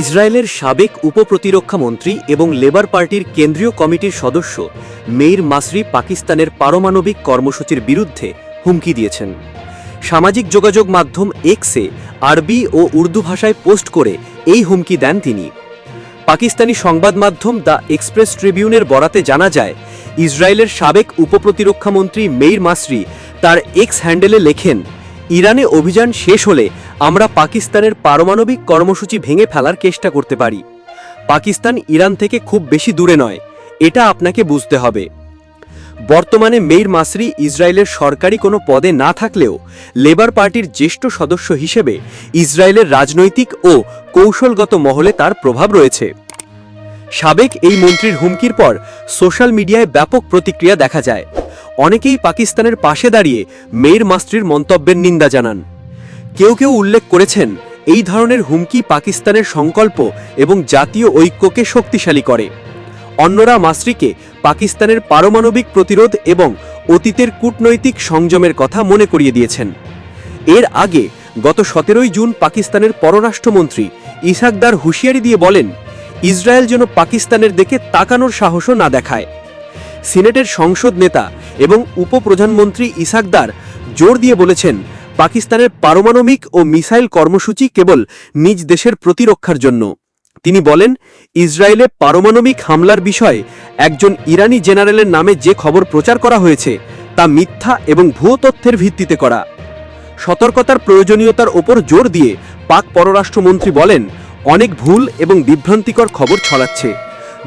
ইসরায়েলের সাবেক উপপ্রতিরক্ষা মন্ত্রী এবং লেবার পার্টির কেন্দ্রীয় কমিটির সদস্য মেইর মাসরি পাকিস্তানের পারমাণবিক কর্মসূচির বিরুদ্ধে হুমকি দিয়েছেন। সামাজিক যোগাযোগ মাধ্যম এক্সে আরবি ও উর্দু ভাষায় পোস্ট করে এই হুমকি দেন তিনি। পাকিস্তানি সংবাদ মাধ্যম দ্য এক্সপ্রেস ট্রিবিউনের বরাতে জানা যায়, ইসরায়েলের সাবেক উপপ্রতিরক্ষামন্ত্রী মেইর মাসরি তার এক্স হ্যান্ডেলে লেখেন ইরানে অভিযান শেষ হলে আমরা পাকিস্তানের পারমাণবিক কর্মসূচি ভেঙে ফেলার চেষ্টা করতে পারি। পাকিস্তান ইরান থেকে খুব বেশি দূরে নয়, এটা আপনাকে বুঝতে হবে। বর্তমানে মেইর মাসরি ইসরায়েলের সরকারি কোনো পদে না থাকলেও লেবার পার্টির জ্যেষ্ঠ সদস্য হিসেবে ইসরায়েলের রাজনৈতিক ও কৌশলগত মহলে তার প্রভাব রয়েছে। সাবেক এই মন্ত্রীর হুমকির পর সোশ্যাল মিডিয়ায় ব্যাপক প্রতিক্রিয়া দেখা যায়। অনেকেই পাকিস্তানের পাশে দাঁড়িয়ে মেয়ের মাস্ত্রির মন্তব্যের নিন্দা জানান। কেউ কেউ উল্লেখ করেছেন, এই ধরনের হুমকি পাকিস্তানের সংকল্প এবং জাতীয় ঐক্যকে শক্তিশালী করে। অন্যরা মাসরিকে পাকিস্তানের পারমাণবিক প্রতিরোধ এবং অতীতের কূটনৈতিক সংযমের কথা মনে করিয়ে দিয়েছেন। এর আগে গত সতেরোই জুন পাকিস্তানের পররাষ্ট্রমন্ত্রী ইসাকদার হুঁশিয়ারি দিয়ে বলেন, ইসরায়েল যেন পাকিস্তানের দিকে তাকানোর সাহসও না দেখায়। সিনেটের সংসদ নেতা এবং উপপ্রধানমন্ত্রী ইসাকদার জোর দিয়ে বলেছেন, পাকিস্তানের পারমাণবিক ও মিসাইল কর্মসূচি কেবল নিজ দেশের প্রতিরক্ষার জন্য। তিনি বলেন, ইসরায়েলে পারমাণবিক হামলার বিষয়ে একজন ইরানি জেনারেলের নামে যে খবর প্রচার করা হয়েছে, তা মিথ্যা এবং ভুয়ো তথ্যের ভিত্তিতে করা। সতর্কতার প্রয়োজনীয়তার ওপর জোর দিয়ে পাক পররাষ্ট্রমন্ত্রী বলেন, অনেক ভুল এবং বিভ্রান্তিকর খবর ছড়াচ্ছে।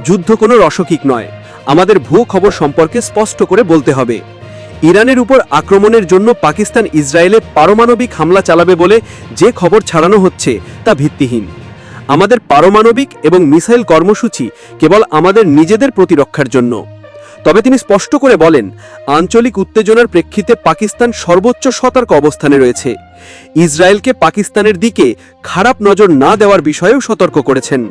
যুদ্ধ কোনো রসকিক নয়। আমাদের ভুয়ো খবর সম্পর্কে স্পষ্ট করে বলতে হবে। ইরানের উপর আক্রমণের জন্য পাকিস্তান ইসরায়েলে পারমাণবিক হামলা চালাবে বলে যে খবর ছাড়ানো হচ্ছে, তা ভিত্তিহীন। আমাদের পারমাণবিক এবং মিসাইল কর্মসূচি কেবল আমাদের নিজেদের প্রতিরক্ষার জন্য। তবে তিনি স্পষ্ট করে বলেন, আঞ্চলিক উত্তেজনার প্রেক্ষিতে পাকিস্তান সর্বোচ্চ সতর্ক অবস্থানে রয়েছে। ইসরায়েলকে পাকিস্তানের দিকে খারাপ নজর না দেওয়ার বিষয়েও সতর্ক করেছেন।